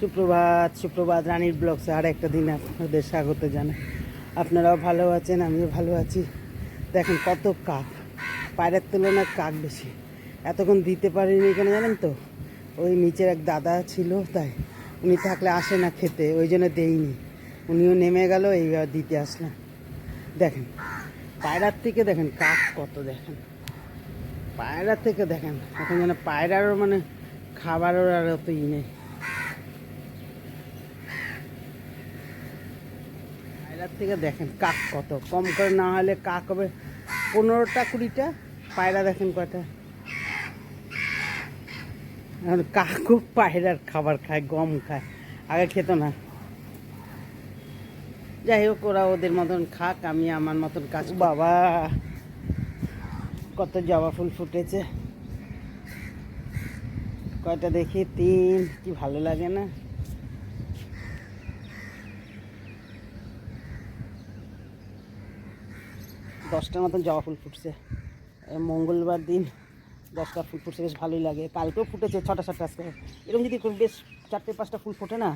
সুপ্রভাত সুপ্রভাত রানীর ব্লগসে আর একটা দিন আপনাদের স্বাগত জানাই। আপনারাও ভালো আছেন, আমিও ভালো আছি। দেখেন কত কাক পায়রার তুলনায় কাক বেশি। এতক্ষণ দিতে পারিনি এখানে, জানেন তো? ওই নিচের এক দাদা ছিল, তাই উনি থাকলে আসে না খেতে, ওই জন্য দেইনি। উনিও নেমে গেল, এইবার দিতে আসলাম দেখেন, পায়রার থেকে দেখেন কাক কত, দেখেন। পায়রার থেকে দেখেন, এখন যেন পায়রারও মানে খাবারও আর অত ই নেই। পায়রার থেকে দেখেন কাক কত। কম করে না হলে কাক হবে পনেরোটা, কুড়িটা। পায়রা দেখেন এখন কাকও পায়রার খাবার খায়, গম খায়। আগে খেত না। যাই হোক, ওরা ওদের মতন খাক, আমি আমার মতন কাজ বাবা, কত জবা ফুল ফুটেছে। কয়টা দেখি? তিন। কি ভালো লাগে না? দশটার মতন জবা ফুল ফুটছে। মঙ্গলবার দিন দশটা ফুল ফুটছে, বেশ ভালোই লাগে। কালকেও ফুটেছে ছটা সাতটা আজকে। এরকম যদি বেশ চারটে পাঁচটা ফুল ফোটে না,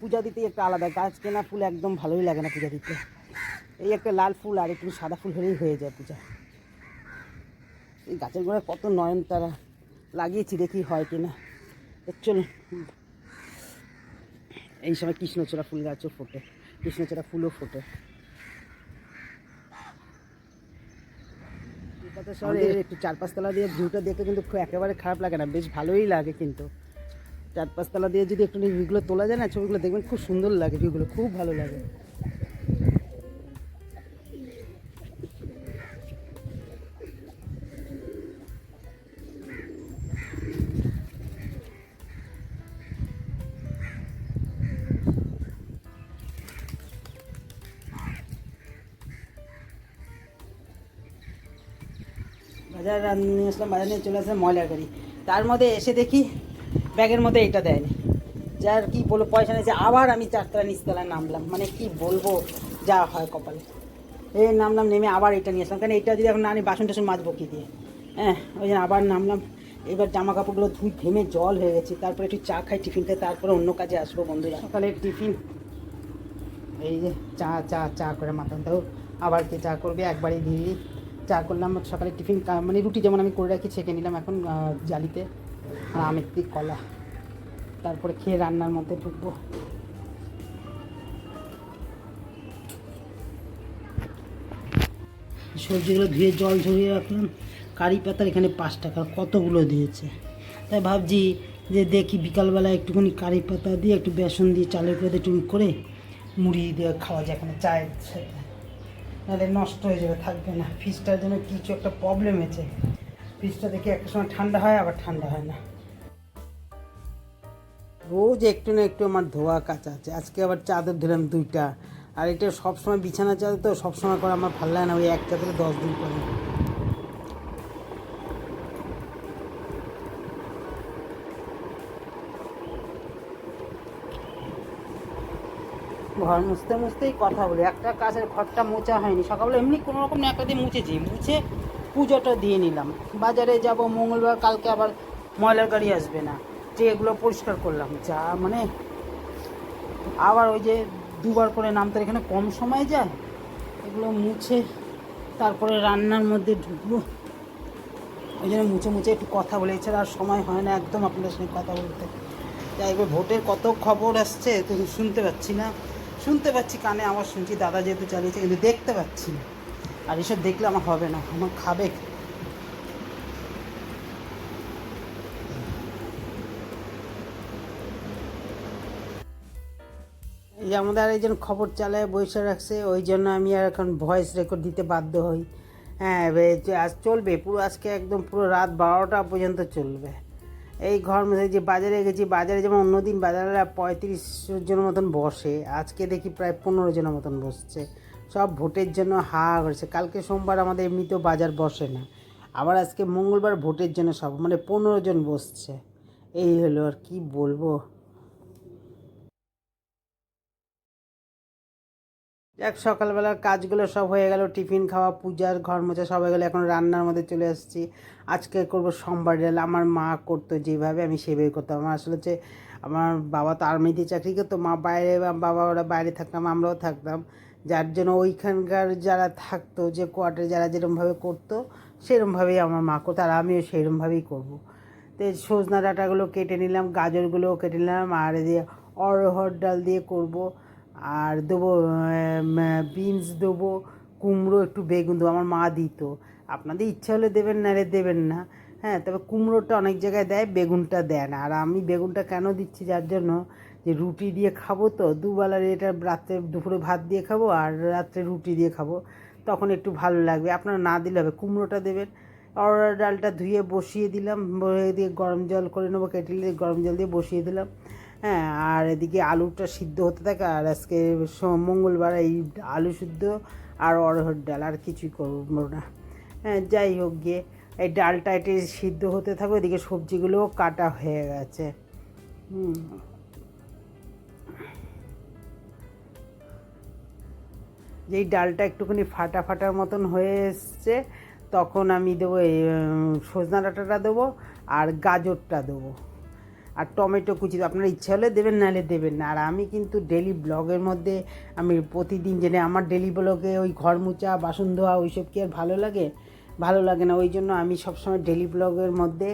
পূজা দিতেই একটা আলাদা গাছ কেনা ফুল একদম ভালোই লাগে না পূজা দিতে। এই একটা লাল ফুল আর একটু সাদা ফুল হলেই হয়ে যায় পূজা। এই গাছের গোড়ায় কত নয়ন তারা লাগিয়েছি দেখি হয় কিনা। চল এই সময় কৃষ্ণচূড়া ফুল গাছও ফোটে, কৃষ্ণচূড়া ফুলও ফোটে। শহরে একটু চার পাঁচতলা দিয়ে ভিউটা দেখতে কিন্তু খুব একেবারে খারাপ লাগে না বেশ ভালোই লাগে কিন্তু। চার পাঁচতলা দিয়ে যদি একটু ভিউগুলো তোলা যায় না ছবিগুলো দেখবেন খুব সুন্দর লাগে ভিউগুলো খুব ভালো লাগে। বাজার নিয়ে আসলাম বাজার নিয়ে চলে আসলাম ময়লার গাড়ি। তার মধ্যে এসে দেখি ব্যাগের মধ্যে এটা দেয়নি যার কি বলব পয়সা নিয়েছে। আবার আমি চারতলা নিচতলায় নামলাম। মানে কি বলব যা হয় কপালে। এই নামলাম নেমে আবার এটা নিয়ে আসলাম। কারণ এটা যদি এখন না আমি বাসন টাসন মাজবো কি দিয়ে? হ্যাঁ ওই জন্য আবার নামলাম। এবার জামা কাপড়গুলো ধুই ঘেমে জল হয়ে গেছে। তারপরে একটু চা খাই টিফিন খাই। তারপরে অন্য কাজে আসব বন্ধুরা। সকালে টিফিন। এই যে চা চা চা করে মাথান তাও আবার কে চা করবে? একবারই দিয়ে চা করলাম সকালে টিফিন মানে রুটি যেমন আমি করে রাখি, ছেঁকে নিলাম এখন জালিতে আর আমের দিক কলা। তারপরে খেয়ে রান্নার মধ্যে ঢুকবো। সবজিগুলো ধুয়ে জল ঝরিয়ে রাখলাম। কারি পাতার এখানে পাঁচ টাকা, কতগুলো দিয়েছে? তাই ভাবছি যে দেখি বিকালবেলা একটুখানি কারি পাতা দিয়ে একটু বেসন দিয়ে চালের করে একটু করে মুড়ি দিয়ে খাওয়া যায়, এখানে চায়ের সাথে। নাহলে নষ্ট হয়ে যাবে, থাকবে না। ফ্রিজটার জন্য কিছু একটা প্রবলেম হয়েছে ফ্রিজটা দেখি একটা সময় ঠান্ডা হয়, আবার ঠান্ডা হয় না। রোজ একটু না একটু আমার ধোয়া কাচা আছে। আজকে আবার চাদর ধরলাম দুইটা। আর এটা সবসময় বিছানা চাদর তো সবসময় করে আমার ভালো লাগে না, ওই এক চাদরে দশ দিন করে ঘর মুছতে মুছতেই কথা বলি। একটা কাজের ঘরটা মোচা হয়নি। সকালবেলা এমনি কোনো রকম একটা দিয়ে মুছেছি। মুছে পুজোটা দিয়ে নিলাম। বাজারে যাব, মঙ্গলবার, কালকে আবার ময়লার গাড়ি আসবে না। যে এগুলো পরিষ্কার করলাম। যা মানে আবার ওই যে দুবার করে নামতে এখানে কম সময় যায়, এগুলো মুছে তারপরে রান্নার মধ্যে ঢুকবো। ওই জন্য মুছে মুছে একটু কথা বলে। এছাড়া আর সময় হয় না একদম আপনাদের সঙ্গে কথা বলতে। যাই ভোটের কত খবর আসছে তো শুনতে পাচ্ছি না। শুনতে পাচ্ছি কানে, আমার শুনছি দাদা যেহেতু চালিয়েছে, কিন্তু দেখতে পাচ্ছি না। আর এসব দেখলে আমার হবে না, আমার খাবে এই যে আমাদের আরেকজন খবর চালায়, বসে রাখছে, ওই জন্য আমি আর এখন ভয়েস রেকর্ড দিতে বাধ্য হই। হ্যাঁ আজ চলবে, পুরো আজকে একদম পুরো রাত বারোটা পর্যন্ত চলবে। এই ঘর যে বাজারে গেছি, বাজারে যেমন অন্যদিন বাজারে পঁয়ত্রিশ জনের মতন বসে, আজকে দেখি প্রায় পনেরো জনের মতন বসছে। সব ভোটের জন্য হা করেছে। কালকে সোমবার আমাদের এমনিতেও বাজার বসে না। আবার আজকে মঙ্গলবার ভোটের জন্য সব মানে পনেরো জন বসছে। এই হলো আর কি বলব। যাক, সকালবেলার কাজগুলো সব হয়ে গেল, টিফিন খাওয়া, পূজার ঘর মোছা সব হয়ে গেলো, এখন রান্নার মধ্যে চলে আসছি আজকে করব সোমবার ডাল আমার মা করতো যেভাবে, আমি সেভাবে করতাম। আমার আসলে হচ্ছে, আমার বাবা তো আর্মিতে চাকরি করতো, মা বাইরে, বাবা ওরা বাইরে থাকতাম, আমরাও থাকতাম। যার জন্য ওইখানকার যারা থাকতো, যে কোয়ার্টারে যারা যেরমভাবে করতো, সেরমভাবেই আমার মা করতো, আর আমিও সেরমভাবেই করব। তো সজনা ডাঁটাগুলো কেটে নিলাম, গাজরগুলোও কেটে নিলাম, আর দিয়ে অরহর ডাল দিয়ে করব। আর দেবো বিনস দেবো, কুমড়ো, একটু বেগুন দেবো, আমার মা দিত। আপনাদের ইচ্ছা হলে দেবেন না রে, দেবেন না। হ্যাঁ তবে কুমড়োটা অনেক জায়গায় দেয়, বেগুনটা দেয় না। আর আমি বেগুনটা কেন দিচ্ছি যার জন্য? যে রুটি দিয়ে খাব তো দুবেলার এটা রাত্রে দুপুরে ভাত দিয়ে খাব আর রাত্রে রুটি দিয়ে খাব। তখন একটু ভালো লাগবে। আপনারা না দিলে হবে। কুমড়োটা দেবেন অরহর ডালটা ধুয়ে বসিয়ে দিলাম দিয়ে গরম জল করে নেব কেটেলে গরম জল দিয়ে বসিয়ে দিলাম। হ্যাঁ আর এদিকে আলুটা সিদ্ধ হতে থাকে, আর আজকে মঙ্গলবার এই আলু সিদ্ধ আর অরহর ডাল, আর কিছুই করব না। হ্যাঁ যাই হোক গিয়ে এই ডালটা এটি সিদ্ধ হতে থাকো, এদিকে সবজিগুলোও কাটা হয়ে গেছে। যেই ডালটা একটুখানি ফাটা ফাটার মতন হয়ে এসছে, তখন আমি দেবো এই সজনা ডাঁটাটা দেবো, আর গাজরটা দেবো। আর টমেটো কুচি, আপনার ইচ্ছা হলে দেবেন নাহলে দেবেন না। আর আমি কিন্তু ডেলি ব্লগের মধ্যে আমি প্রতিদিন জেনে আমার ডেলি ব্লগে ওই ঘর মোচা বাসন ধোয়া, ওইসব কি আর ভালো লাগে? ভালো লাগে না। ওই জন্য আমি সবসময় ডেলি ব্লগের মধ্যে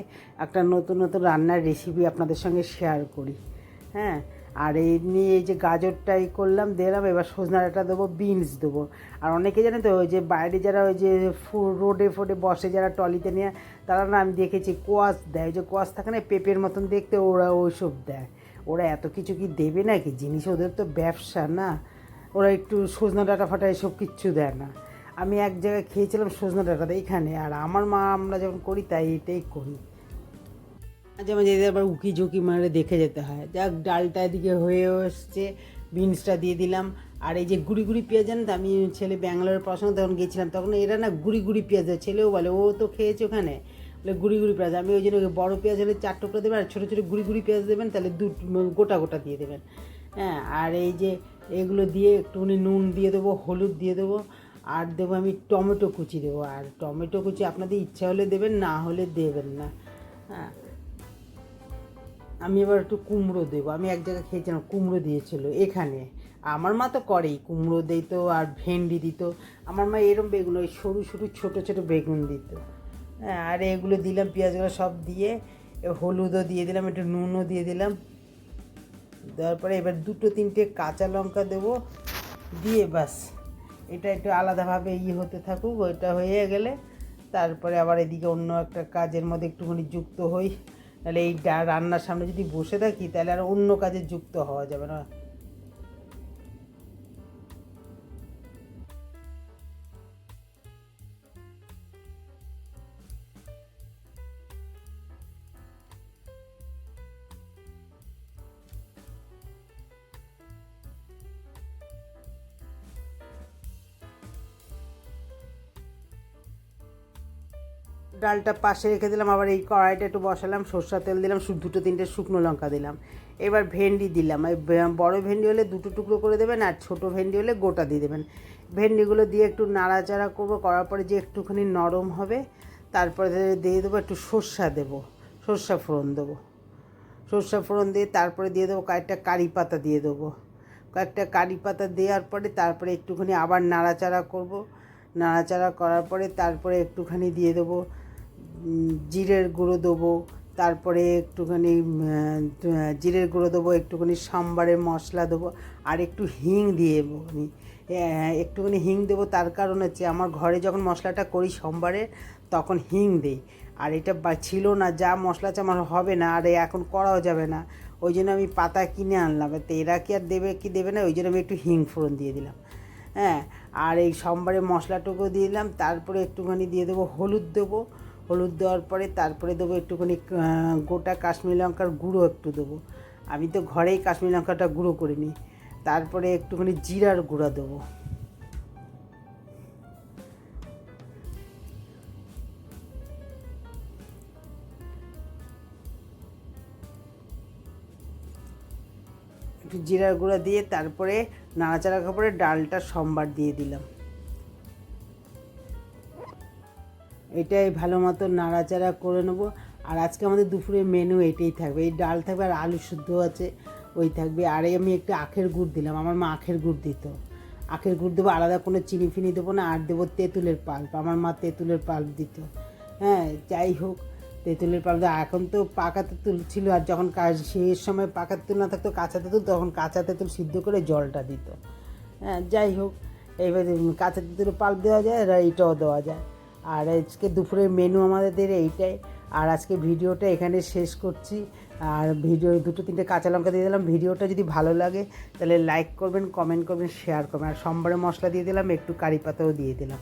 একটা নতুন নতুন রান্নার রেসিপি আপনাদের সঙ্গে শেয়ার করি। হ্যাঁ? আর এই নিয়ে এই যে গাজরটাই করলাম দিলাম এবার সজনা ডাঁটা দেবো, বিনস দেবো। আর অনেকে জানে তো, ওই যে বাইরে যারা ওই যে রোডে ফোডে বসে যারা টলিতে নিয়ে, তারা না আমি দেখেছি কোয়াশ দেয়। ওই যে কোয়াশ থাকে না, পেঁপের মতন দেখতে, ওরা ওইসব দেয়। ওরা এত কিছু কি দেবে নাকি? জিনিস ওদের তো ব্যবসা না। ওরা একটু সজনা ডাঁটা ফাটা এসব কিচ্ছু দেয় না। আমি এক জায়গায় খেয়েছিলাম সজনা ডাঁটাটা এইখানে। আর আমার মা আমরা যখন করি, তাই এটাই করি। মাঝে মাঝে এদের আবার উঁকি ঝুঁকি মারে দেখে যেতে হয়। যাক, ডালটা এদিকে হয়ে এসছে, বিনসটা দিয়ে দিলাম। আর এই যে গুড়ি গুড়ি পেঁয়াজ জানেন আমি ছেলে ব্যাঙ্গালোরে পড়াশোনা তখন গেছিলাম তখন এরা না গুড়ি গুড়ি পেঁয়াজ দেয়, ছেলেও বলে, ও তো খেয়েছে ওখানে। বলে গুড়ি গুড়ি পেঁয়াজ। আমি ওই জন্য বড়ো পেঁয়াজ হলে চার টুকরো দেবেন, আর ছোটো ছোটো গুড়ি গুড়ি পেঁয়াজ দেবেন, তাহলে দু গোটা গোটা দিয়ে দেবেন। হ্যাঁ আর এই যে এগুলো দিয়ে একটুখানি নুন দিয়ে দেবো, হলুদ দিয়ে দেবো, আর দেবো আমি টমেটো কুচি দেবো। আর টমেটো কুচি আপনাদের ইচ্ছা হলে দেবেন, না হলে দেবেন না। হ্যাঁ আমি এবার একটু কুমড়ো দেবো। আমি এক জায়গায় খেয়েছিলাম, কুমড়ো দিয়েছিল এখানে। আমার মা তো করেই, কুমড়ো দিত আর ভেন্ডি দিত। আমার মা এরম বেগুন, ওই সরু সরু ছোটো ছোটো বেগুন দিত। হ্যাঁ আর এগুলো দিলাম, পেঁয়াজগুলো সব দিয়ে, হলুদও দিয়ে দিলাম, একটু নুনও দিয়ে দিলাম। দেওয়ার পরে এবার দুটো তিনটে কাঁচা লঙ্কা দেবো। দিয়ে বাস এটা একটু আলাদাভাবে ইয়ে হতে থাকুক, ওইটা হয়ে গেলে তারপরে আবার এদিকে অন্য একটা কাজের মধ্যে একটুখানি যুক্ত হই। তাহলে এই রান্নার সামনে যদি বসে থাকি, তাহলে আর অন্য কাজে যুক্ত হওয়া যাবে না। ডালটা পাশে রেখে দিলাম, আবার এই কড়াইটা একটু বসালাম সর্ষা তেল দিলাম দুটো তিনটে শুকনো লঙ্কা দিলাম। এবার ভেন্ডি দিলাম বড় ভেন্ডি হলে দুটো টুকরো করে দেবেন আর ছোটো ভেন্ডি হলে গোটা দিয়ে দেবেন। ভেন্ডিগুলো দিয়ে একটু নাড়াচাড়া করব, করার পরে যে একটুখানি নরম হবে, তারপরে দিয়ে দেবো একটু সর্ষা দেবো, সর্ষা ফোড়ন দেবো। সর্ষা ফোড়ন দিয়ে তারপরে দিয়ে দেবো কয়েকটা কারি পাতা দিয়ে দেবো। কয়েকটা কারি পাতা দেওয়ার পরে তারপরে একটুখানি আবার নাড়াচাড়া করব। নাড়াচাড়া করার পরে তারপরে একটুখানি দিয়ে দেবো জিরের গুঁড়ো দেবো, তারপরে একটুখানি জিরের গুঁড়ো দেবো, একটুখানি সাম্বারের মশলা দেবো, আর একটু হিং দিয়ে দেবো আমি। একটুখানি হিং দেবো তার কারণ হচ্ছে আমার ঘরে যখন মশলাটা করি সোমবারে, তখন হিং দিই। আর এটা ছিল না, যা মশলা আমার হবে না, আর এখন করাও যাবে না। ওই জন্য আমি পাতা কিনে আনলাম তো এরা কি আর দেবে কি দেবে না, ওই জন্য আমি একটু হিং ফোড়ন দিয়ে দিলাম। হ্যাঁ আর এই সোমবারে মশলাটুকু দিয়ে দিলাম, তারপরে একটুখানি দিয়ে দেবো, হলুদ দেবো হলুদ দেওয়ার পরে তারপরে দেবো একটুখানি গোটা কাশ্মীর লঙ্কার গুঁড়ো একটু দেবো। আমি তো ঘরেই কাশ্মীর লঙ্কাটা গুঁড়ো করে নিই তারপরে একটুখানি জিরার গুঁড়া দেবো। একটু জিরার গুঁড়া দিয়ে তারপরে নাড়াচাড়া পরে ডালটা সোমবার দিয়ে দিলাম। এটাই ভালো মতো নাড়াচাড়া করে নেব। আর আজকে আমাদের দুপুরের মেনু এটাই থাকবে। এই ডাল থাকবে আর আলু শুদ্ধ আছে, ওই থাকবে। আর আমি একটু আখের গুড় দিলাম, আমার মা আখের গুড় দিত। আখের গুড় দেবো, আলাদা কোনো চিনি ফিনি দেবো না, আর দেবো তেঁতুলের পাল্প। আমার মা তেঁতুলের পাল্প দিত। হ্যাঁ যাই হোক, তেঁতুলের পাল্প এখন তো পাকা তেঁতুল ছিল, আর যখন শেষ সময় পাকা তেঁতুল না থাকতো, কাঁচা তেঁতুল, তখন কাঁচা তেঁতুল সিদ্ধ করে জলটা দিত। হ্যাঁ যাই হোক, এইবারে কাঁচা তেঁতুলের পাল্প দেওয়া যায়, আর এইটাও দেওয়া যায়। আর আজকে দুপুরের মেনু আমাদের এইটাই। আর আজকে ভিডিওটা এখানে শেষ করছি। আর ভিডিও দুটো তিনটে কাঁচা লঙ্কা দিয়ে দিলাম। ভিডিওটা যদি ভালো লাগে, তাহলে লাইক করবেন কমেন্ট করবেন শেয়ার করবেন। আর সোমবারে মশলা দিয়ে দিলাম, একটু কারি পাতাও দিয়ে দিলাম।